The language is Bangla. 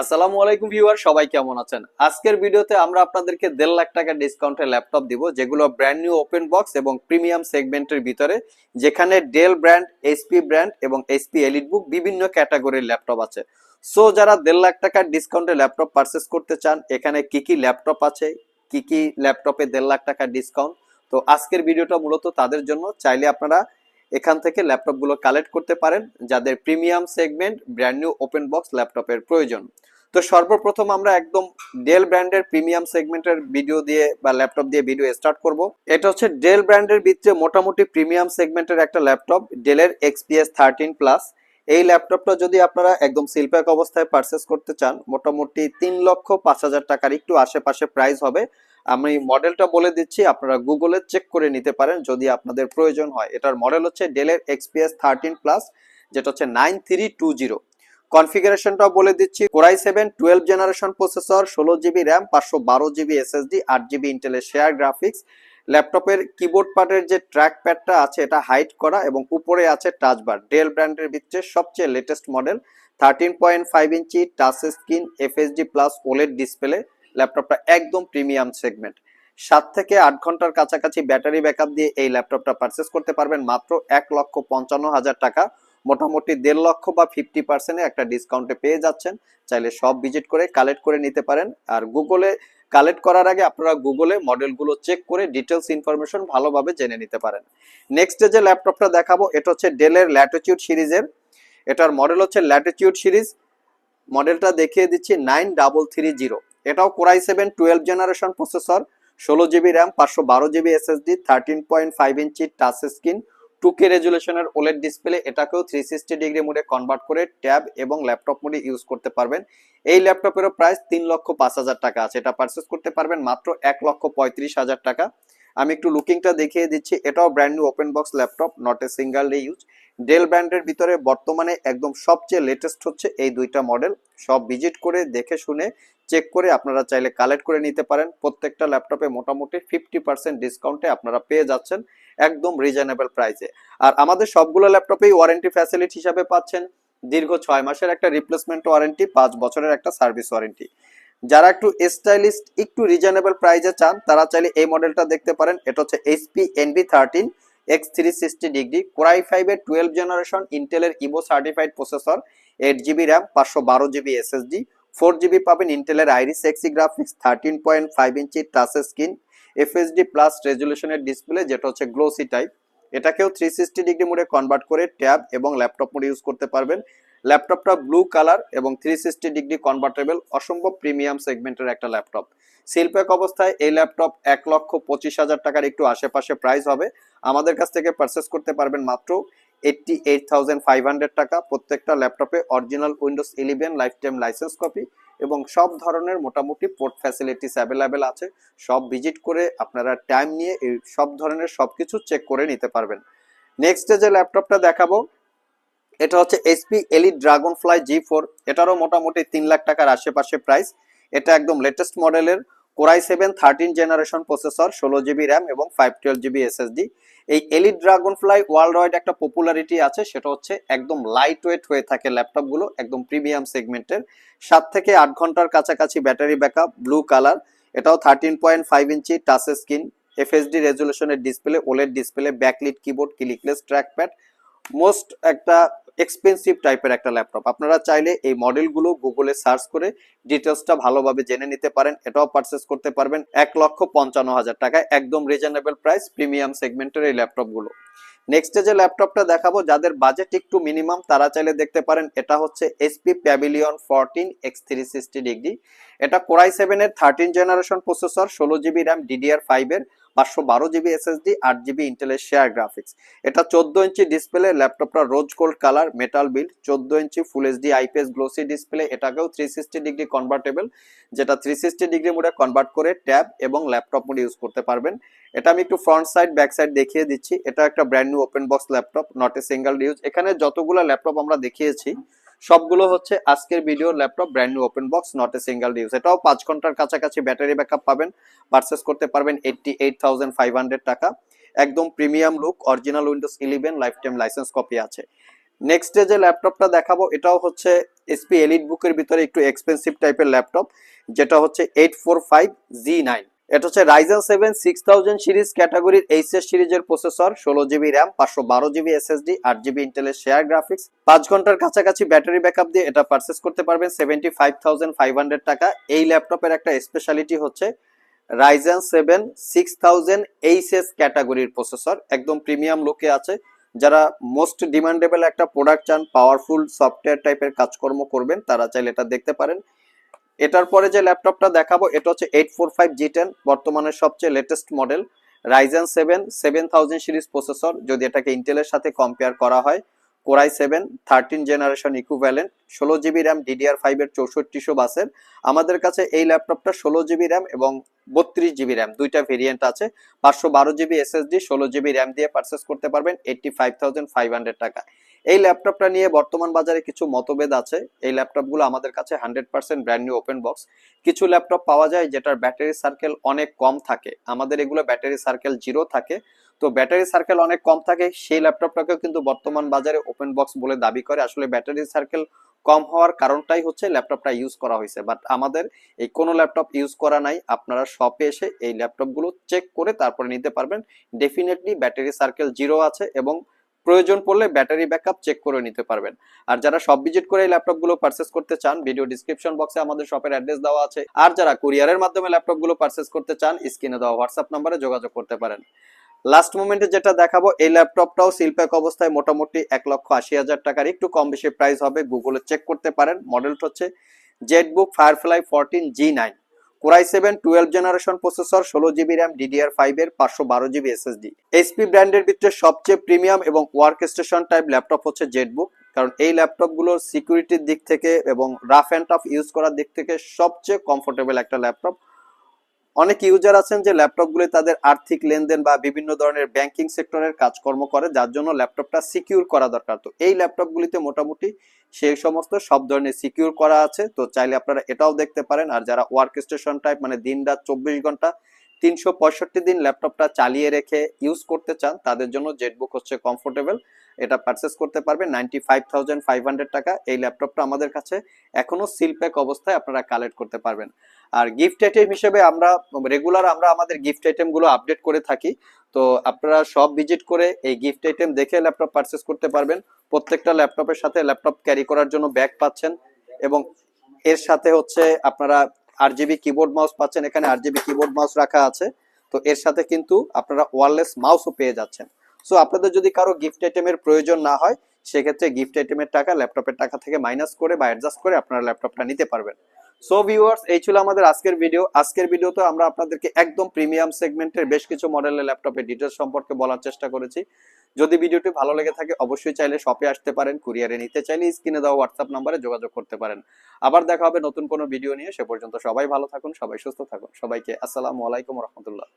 আসসালামু আলাইকুম ভিউয়ার, সবাই কেমন আছেন? আজকের ভিডিওতে আমরা আপনাদেরকে দেড় লাখ টাকা ডিসকাউন্টে ল্যাপটপ দিব, যেগুলো ব্র্যান্ড নিউ ওপেন বক্স এবং প্রিমিয়াম সেগমেন্টের ভিতরে, যেখানে ডেল ব্র্যান্ড এইচপি ব্র্যান্ড এবং এইচপি এলিট বুক বিভিন্ন ক্যাটাগরির ল্যাপটপ আছে। সো যারা দেড় লাখ টাকার ডিসকাউন্টে ল্যাপটপ পারচেস করতে চান, এখানে কি কি ল্যাপটপ আছে, কি কি ল্যাপটপে দেড় লাখ টাকার ডিসকাউন্ট তো আজকের ভিডিওটা মূলত তাদের জন্য। চাইলে আপনারা এখান থেকে ল্যাপটপগুলো কালেক্ট করতে পারেন, যাদের premium segment brand new open box ল্যাপটপের প্রয়োজন। তো সর্বপ্রথম আমরা একদম ডেল ব্র্যান্ডের প্রিমিয়াম সেগমেন্টের ভিডিও দিয়ে বা ল্যাপটপ দিয়ে ভিডিও স্টার্ট করব। এটা হচ্ছে ডেল ব্র্যান্ডের ভিতরে মোটামুটি প্রিমিয়াম সেগমেন্টের একটা ল্যাপটপ, ডেলের এক্সপিএস থার্টিন প্লাস এই ল্যাপটপটা যদি আপনারা একদম সিলপ্যাক অবস্থায় পারচেস করতে চান, মোটামুটি তিন লক্ষ পাঁচ হাজার টাকার একটু আশেপাশে প্রাইস হবে। আমি মডেলটা বলে দিচ্ছি, আপনারা গুগলে চেক করে নিতে পারেন যদি আপনাদের প্রয়োজন হয়। এটার মডেল হচ্ছে ডেলের এক্সপিএস থার্টিন প্লাস যেটা হচ্ছে নাইন থ্রি টু জিরো কনফিগারেশনটাও বলে দিচ্ছি core i seven twelve generation processor ষোলো জিবি র্যাম পাঁচশো বারো জিবি এসএসডি আট জিবি ইন্টেলের শেয়ার গ্রাফিক্স ল্যাপটপের কিবোর্ড পার্টের যে ট্র্যাক প্যাডটা আছে, এটা হাইট করা এবং উপরে আছে টাচ বার ডেল ব্র্যান্ডের ভিতরে সবচেয়ে latest model thirteen point five inch touch screen FHD plus OLED display ল্যাপটপটা একদম প্রিমিয়াম সেগমেন্ট। সাত থেকে আট ঘণ্টার কাছাকাছি ব্যাটারি ব্যাকআপ দিয়ে এই ল্যাপটপটা পারচেস করতে পারবেন মাত্র এক লক্ষ পঞ্চান্ন হাজার টাকা। মোটামুটি দেড় লক্ষ বা ফিফটি পার্সেন্টে একটা ডিসকাউন্টে পেয়ে যাচ্ছেন। চাইলে সব ভিজিট করে কালেক্ট করে নিতে পারেন। আর গুগলে কালেক্ট করার আগে আপনারা গুগলে মডেলগুলো চেক করে ডিটেলস ইনফরমেশন ভালোভাবে জেনে নিতে পারেন। নেক্সট যে ল্যাপটপটা দেখাবো, এটা হচ্ছে ডেলের ল্যাটিটিউড সিরিজের এটার মডেল হচ্ছে ল্যাটিটিউড সিরিজ মডেলটা দেখিয়ে দিচ্ছি নাইন ডাবল থ্রি জিরো এটাও core i seven twelve generation processor, ষোলো জিবি র্যাম, পাঁচশো বারো GB SSD thirteen point five inch touch screen two K রেজুলেশনের OLED display, এটাকেও থ্রি সিক্সটি ডিগ্রি মোডে কনভার্ট করে ট্যাব এবং ল্যাপটপ মোডে ইউজ করতে পারবেন। এই ল্যাপটপেরও প্রাইস তিন লক্ষ পাঁচ হাজার টাকা আছে, এটা পারচেস করতে পারবেন মাত্র এক লক্ষ পঁয়ত্রিশ হাজার টাকা। আমি একটু লুকিংটা দেখিয়ে দিচ্ছি, এটাও brand new open box laptop not a single day use Dell ব্র্যান্ডের ভিতরে বর্তমানে একদম সবচেয়ে লেটেস্ট হচ্ছে এই দুইটা মডেল সব ভিজিট করে দেখে শুনে চেক করে আপনারা চাইলে কালেক্ট করে নিতে পারেন। প্রত্যেকটা ল্যাপটপে মোটামুটি ফিফটি পার্সেন্ট ডিসকাউন্টে আপনারা পেয়ে যাচ্ছেন একদম রিজনেবল প্রাইসে আর আমাদের সবগুলো ল্যাপটপেই ওয়ারেন্টি ফ্যাসিলিটি হিসাবে পাচ্ছেন। দীর্ঘ ছয় মাসের একটা রিপ্লেসমেন্ট ওয়ারেন্টি পাঁচ বছরের একটা সার্ভিস ওয়ারেন্টি যারা একটু স্টাইলিস্ট একটু রিজনেবল প্রাইসে চান, তারা চাইলে এই মডেলটা দেখতে পারেন। এটা হচ্ছে HP envy thirteen x three sixty degree core i ফাইভের টুয়েলভ জেনারেশন ইন্টেলের Evo certified processor eight GB RAM পাঁচশো বারো জিবি এসএসডি ফোর জিবি পাবেন ইন্টেলের Iris Xe graphics thirteen point five inch touch screen FHD plus রেজুলেশনের display যেটা হচ্ছে গ্লোসি টাইপ এটাকেও থ্রি সিক্সটি ডিগ্রি মোডে কনভার্ট করে ট্যাব এবং ল্যাপটপ মোডে ইউজ করতে পারবেন। ল্যাপটপটা ব্লু কালার এবং থ্রি সিক্সটি ডিগ্রি কনভার্টেবল অসম্ভব প্রিমিয়াম সেগমেন্টের একটা ল্যাপটপ সিলপ্যাক অবস্থায় এই ল্যাপটপ এক লক্ষ পঁচিশ হাজার টাকার একটু আশেপাশে প্রাইস হবে। আমাদের কাছ থেকে পারচেস করতে পারবেন মাত্র eighty eight thousand five hundred টাকা প্রত্যেকটা ল্যাপটপে original Windows eleven life time licence copy এবং সব ধরনের মোটামুটি পোর্ট ফ্যাসিলিটিস অ্যাভেলেবেল আছে। সব ভিজিট করে আপনারা টাইম নিয়ে এই সব ধরনের সব কিছু চেক করে নিতে পারবেন। নেক্সট যে ল্যাপটপটা দেখাবো, এটা হচ্ছে HP elite dragonfly G four এটারও মোটামুটি তিন লাখ টাকার আশেপাশে প্রাইস এটা একদম লেটেস্ট মডেলের core i seven thirteen generation processor ষোলো জিবি র্যাম এবং ফাইভ টুয়েলভ জিবি এসএসডি এই elite dragon fly world wide একটা পপুলারিটি আছে, সেটা হচ্ছে একদম লাইট ওয়েট হয়ে থাকে ল্যাপটপগুলো একদম প্রিমিয়াম সেগমেন্টের সাত থেকে আট ঘণ্টার কাছাকাছি ব্যাটারি ব্যাকআপ ব্লু কালার এটাও thirteen point five inch touch screen FHD রেজুলেশনের display OLED display backlit keyboard clickless trackpad most একটা এক্সপেন্সিভ টাইপের একটা ল্যাপটপ আপনারা চাইলে এই মডেলগুলো গুগলে সার্চ করে ডিটেলসটা ভালোভাবে জেনে নিতে পারেন, এটাও পারচেস করতে পারবেন। এক লক্ষ পঞ্চান্ন হাজার টাকায় একদম রিজনেবল প্রাইস প্রিমিয়াম সেগমেন্টের এই ল্যাপটপগুলো নেক্সট যে ল্যাপটপটা দেখাবো, যাদের বাজেট একটু মিনিমাম তারা চাইলে দেখতে পারেন এটা হচ্ছে HP Pavilion fourteen x three sixty degree এটা কোরাই সেভেনের থার্টিন জেনারেশন প্রসেসর ষোলো জিবি র্যাম ডিডিআর ফাইভের পাঁচশো বারো জিবি এসএসডি আট জিবি ইন্টেলের শেয়ার গ্রাফিক্স এটা চোদ্দ ইঞ্চি ডিসপ্লে ল্যাপটপটা rose gold colour metal build চোদ্দ inch full HD IPS glossy display এটাকেও থ্রি সিক্সটি ডিগ্রি কনভার্টেবল যেটা থ্রি সিক্সটি ডিগ্রি মোডে কনভার্ট করে ট্যাব এবং ল্যাপটপ মোডে ইউজ করতে পারবেন। এটা আমি একটু ফ্রন্ট সাইড ব্যাক সাইড দেখিয়ে দিচ্ছি। এটা একটা brand new open box laptop not a single use এখানে যতগুলো ল্যাপটপ আমরা দেখিয়েছি সবগুলো হচ্ছে আজকের video laptop brand new open box not a single use এটাও পাঁচ ঘণ্টার কাছাকাছি ব্যাটারি ব্যাকআপ পাবেন পারচেস করতে পারবেন eighty eight thousand five hundred টাকা। একদম premium look original Windows eleven life time licence copy আছে নেক্সট যে ল্যাপটপটা দেখাবো, এটাও হচ্ছে এসপি এলিট বুকের ভিতরে একটু এক্সপেন্সিভ টাইপের ল্যাপটপ যেটা হচ্ছে eight four five G nine এটা হচ্ছে Ryzen seven six thousand series ক্যাটাগরির এইচএস সিরিজের প্রসেসর ষোলো জিবি র্যাম পাঁচশো বারো জিবি এসএসডি আট জিবি ইন্টেলের শেয়ার গ্রাফিক্স পাঁচ ঘণ্টার কাছাকাছি ব্যাটারি ব্যাকআপ দিয়ে এটা পারচেস করতে পারবেন। Seventy five thousand five hundred টাকা। এই ল্যাপটপের একটা স্পেশালিটি হচ্ছে Ryzen seven six thousand HS ক্যাটাগরির প্রসেসর একদম প্রিমিয়াম লোকে আছে। যারা মোস্ট ডিমান্ডেবল একটা প্রোডাক্ট চান পাওয়ারফুল সফটওয়্যার টাইপের কাজকর্ম করবেন, তারা চাইলে এটা দেখতে পারেন। এটার পরে যে ল্যাপটপটা দেখাবো, এটা হচ্ছে eight four five G ten বর্তমানে সবচেয়ে latest model Ryzen seven seven thousand series processor যদি এটাকে ইন্টেলের সাথে কম্পেয়ার করা হয় core i seven thirteen generation equivalent ষোলো জিবি র্যাম ডিডিআর ফাইভের চৌষট্টিশো বাসের। আমাদের কাছে এই ল্যাপটপটা ষোলো জিবি র্যাম এবং বত্রিশ জিবি র্যাম দুইটা ভেরিয়েন্ট আছে। পাঁচশো বারো জিবি এসএসডি ষোলো জিবি র্যাম দিয়ে পারচেস করতে পারবেন eighty five thousand five hundred টাকা এই ল্যাপটপটা নিয়ে বর্তমান বাজারে কিছু মতভেদ আছে। এই ল্যাপটপগুলো আমাদের কাছে hundred percent brand new open box. কিছু ল্যাপটপ পাওয়া যায় যেটার ব্যাটারি সার্কেল অনেক কম থাকে। আমাদের এগুলো ব্যাটারি সার্কেল জিরো থাকে। তো ব্যাটারি সার্কেল অনেক কম থাকে, সেই ল্যাপটপটাকেও কিন্তু বর্তমান বাজারে ওপেন বক্স বলে দাবি করে। আসলে ব্যাটারি সার্কেল কম হওয়ার কারণটাই হচ্ছে ল্যাপটপটা ইউজ করা হয়েছে। বাট আমাদের এই কোনো ল্যাপটপ ইউজ করা নাই। আপনারা শপে এসে এই ল্যাপটপগুলো চেক করে তারপরে নিতে পারবেন। ডেফিনেটলি ব্যাটারি সার্কেল জিরো আছে এবং প্রয়োজন পড়লে ব্যাটারি ব্যাকআপ চেক করে নিতে পারবেন। আর যারা সব ভিজিট করে এই ল্যাপটপগুলো পারচেস করতে চান ভিডিও ডিসক্রিপশন বক্সে আমাদের শপের অ্যাড্রেস দেওয়া আছে। আর যারা কুরিয়ারের মাধ্যমে ল্যাপটপগুলো পারচেস করতে চান স্ক্রিনে দেওয়া হোয়াটসঅ্যাপ নম্বরে যোগাযোগ করতে পারেন। লাস্ট মোমেন্টে যেটা দেখাবো, এই ল্যাপটপটাও সিলপ্যাক অবস্থায় মোটামুটি এক লক্ষ আশি হাজার টাকার, একটু কম বেশি প্রাইস হবে গুগলে চেক করতে পারেন। মডেলটা হচ্ছে ZBook Firefly fourteen G nine core i seven twelve generation processor ষোলো জিবি র্যাম ডিডিআর ফাইভ এর পাঁচশো বারো জিবি এসএসডি। এইচপি ব্র্যান্ডের ভিতরে সবচেয়ে প্রিমিয়াম এবং ওয়ার্ক স্টেশন টাইপ ল্যাপটপ হচ্ছে জেটবুক, কারণ এই ল্যাপটপগুলোর সিকিউরিটির দিক থেকে এবং রাফ অ্যান্ড টাফ ইউজ করার দিক থেকে সবচেয়ে কমফোর্টেবল একটা ল্যাপটপ। অনেক ইউজার আছেন যে ল্যাপটপগুলি তাদের আর্থিক লেনদেন বা বিভিন্ন ধরনের ব্যাংকিং সেক্টরের কাজকর্ম করে, যার জন্য ল্যাপটপটা সিকিউর করা দরকার। তো এই ল্যাপটপগুলিতে মোটামুটি সেই সমস্ত সব ধরনের সিকিউর করা আছে। তো চাইলে আপনারা এটাও দেখতে পারেন। আর যারা ওয়ার্ক স্টেশন টাইপ মানে দিন রাত চব্বিশ ঘণ্টা তিনশো পঁয়ষট্টি দিন ল্যাপটপটা চালিয়ে রেখে ইউজ করতে চান, তাদের জন্য জেটবুক হচ্ছে কমফোর্টেবল এটা পারচেস করতে পারবেন ninety five thousand five hundred টাকা। এই ল্যাপটপটা আমাদের কাছে এখনও সিলপ্যাক অবস্থায় আপনারা কালেক্ট করতে পারবেন। আর গিফট আইটেম হিসেবে আমরা রেগুলার আমরা আমাদের গিফট আইটেমগুলো আপডেট করে থাকি। তো আপনারা সব ভিজিট করে এই গিফট আইটেম দেখে ল্যাপটপ পারচেস করতে পারবেন। প্রত্যেকটা ল্যাপটপের সাথে ল্যাপটপ ক্যারি করার জন্য ব্যাগ পাচ্ছেন এবং এর সাথে হচ্ছে আপনারা আর জিবি কিবোর্ড মাউস পাচ্ছেন। এখানে আর জিবি কিবোর্ড মাউস রাখা আছে। তো এর সাথে কিন্তু আপনারা ওয়ারলেস মাউসও পেয়ে যাচ্ছেন। সো আপনাদের যদি কারও গিফট আইটেমের প্রয়োজন না হয়, সেক্ষেত্রে গিফট আইটেমের টাকা ল্যাপটপের টাকা থেকে মাইনাস করে বা অ্যাডজাস্ট করে আপনারা ল্যাপটপটা নিতে পারবেন। সো ভিউয়ার্স এই ছিল আমাদের আজকের ভিডিও আজকের ভিডিওতে আমরা আপনাদেরকে একদম প্রিমিয়াম সেগমেন্টের বেশ কিছু মডেলের ল্যাপটপের ডিটেলস সম্পর্কে বলার চেষ্টা করেছি। যদি ভিডিওটি ভালো লেগে থাকে, অবশ্যই চাইলে শপে আসতে পারেন কুরিয়ারে নিতে চাইলে স্ক্রিনে দেওয়া হোয়াটসঅ্যাপ নাম্বারে যোগাযোগ করতে পারেন। আবার দেখা হবে নতুন কোনো ভিডিও নিয়ে। সে পর্যন্ত সবাই ভালো থাকুন, সবাই সুস্থ থাকুন। সবাইকে আসসালামু আলাইকুম রহমতুল্লাহ।